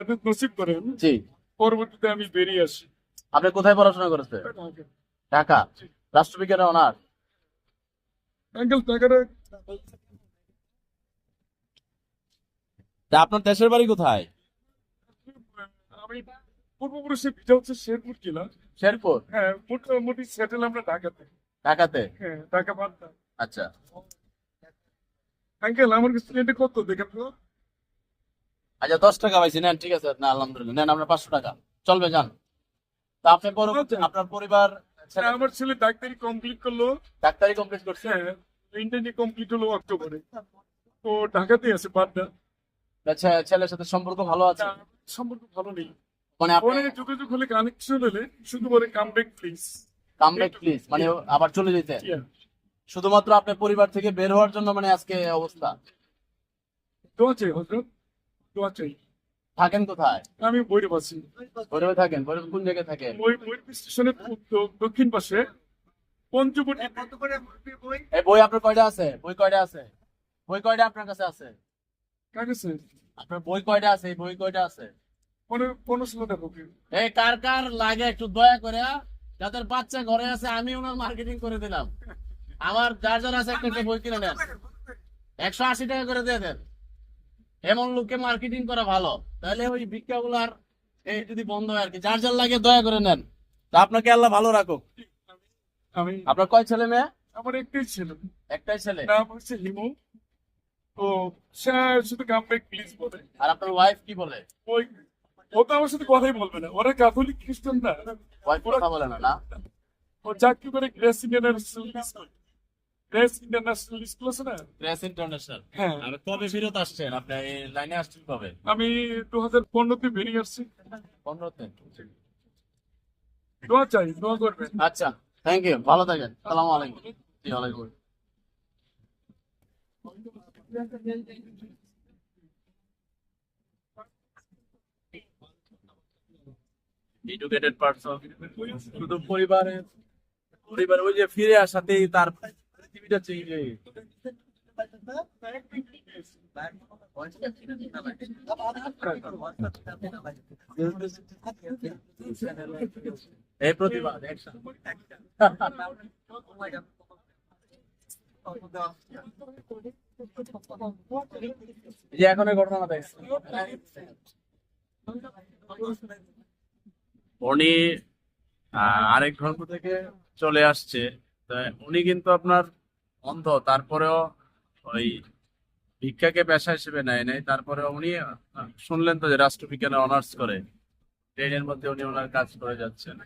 নসিব করেন। জি। পরবর্তীতে আমি বেরিয়ে আসি। আপনি কোথায় পড়াশোনা করেছেন? ঢাকা। রাষ্ট্রবিজ্ঞানে অনার আঙ্কেল টাকাটা আপনার দেশের বাড়ি কোথায়? আমি পূর্বপুরুষের ভিটা হচ্ছে শেরপুর কিনা শেরপুর? হ্যাঁ মোটামুটি সেটেল আমরা ঢাকাতে। ঢাকাতে? হ্যাঁ ঢাকা বাদটা আচ্ছা। আঙ্কেল আমার কাছে কত? দেখেন তো। আচ্ছা দশ টাকা পাইছি। নেন ঠিক আছে। না আলহামদুলিল্লাহ। নেন আমরা পাঁচশো টাকা। চলবে যান। তা আপনি। আপনার পরিবার হ্যাঁ, আমার ছেলে ডাক্তারি কমপ্লিট করল। ডাক্তারি কমপ্লিট করছে? হ্যাঁ ইন্টারনি কমপ্লিট হলো অক্টোবরে ও ঢাকাতে আছে বাদটা আচ্ছা ছেলের সাথে সম্পর্ক ভালো আছে? সম্পর্ক ভালো নেই। মানে আপনি যোগাযোগ হলে কানেকশন হলে শুধু বলে come back please come back please মানে আবার চলে যেতে? শুধুমাত্র আপনার পরিবার থেকে বের হওয়ার জন্য মানে আজকে অবস্থা? দোয়া চাই হজরত থাকেন কোথায়? আমি বইরে পাচ্ছি ভৈরবে থাকেন? ভৈরবে কোন জায়গায় থাকেন ওই বই স্টেশনের দক্ষিণ পাশে পঞ্চবটি এই বই? আপনার কয়টা আছে? বই কয়টা আছে? বই কয়টা আপনার কাছে আছে? কাগেছে আপনার বই কয়টা আছে? বই কয়টা আছে? এই কার কার লাগে একটু দয়া করে যাদের বাচ্চা ঘরে আছে আমি ওনার মার্কেটিং করে দিলাম। আমার যার যার আছে একটা একটা বই কিনে নেন। একশো আশি টাকা করে দিয়ে দেন। এমন লোককে মার্কেটিং করা ভালো তাহলে ওই ভিক্ষাগুলার এই যদি বন্ধ হয় আর কি। যার যার লাগে দয়া করে নেন। তা আপনাকে আল্লাহ ভালো রাখুক। আমি আপনার কয় ছেলে মেয়ে? আমার একটাই ছিল। একটাই ছেলে? নাম হচ্ছে হিমু। ও সে শুধু কাম ব্যাক প্লিজ বলে। আর আপনার ওয়াইফ কি বলে? ওই ও তো আমার সাথে কথাই বলবে না। ওরা ক্যাথলিক খ্রিস্টান না। ওয়াইফ কথা বলে না না? ও চাকরি করে Grace International Grace International school আছে না প্রেস ইন্টারন্যাশনাল? হ্যাঁ। আর কবে ফেরত আসছেন? আপনি এই লাইনে আসছেন কবে? আমি দু হাজার পনেরোতে বেরিয়ে আসছি। পনেরোতে? দোয়া চাই দোয়া করবেন। আচ্ছা থ্যাংক ইউ ভালো থাকেন সালাম আলাইকুম। জি ওয়ালাইকুম এডুকেটেড পারসন শুধু পরিবারের পরিবার ওই যে ফিরে আসাতেই তার পৃথিবীটা চেঞ্জ হয়ে গেছে। এখন ঘটনা দেখছি। উনি আরেক ধর্ম থেকে চলে আসছে। উনি কিন্তু আপনার অন্ধ। তারপরেও ওই ভিক্ষাকে পেশা হিসেবে নেয় নাই। তারপরে উনি শুনলেন তো যে রাষ্ট্রবিজ্ঞানে অনার্স করে। ট্রেনের মধ্যে উনি ওনার কাজ করে যাচ্ছেন।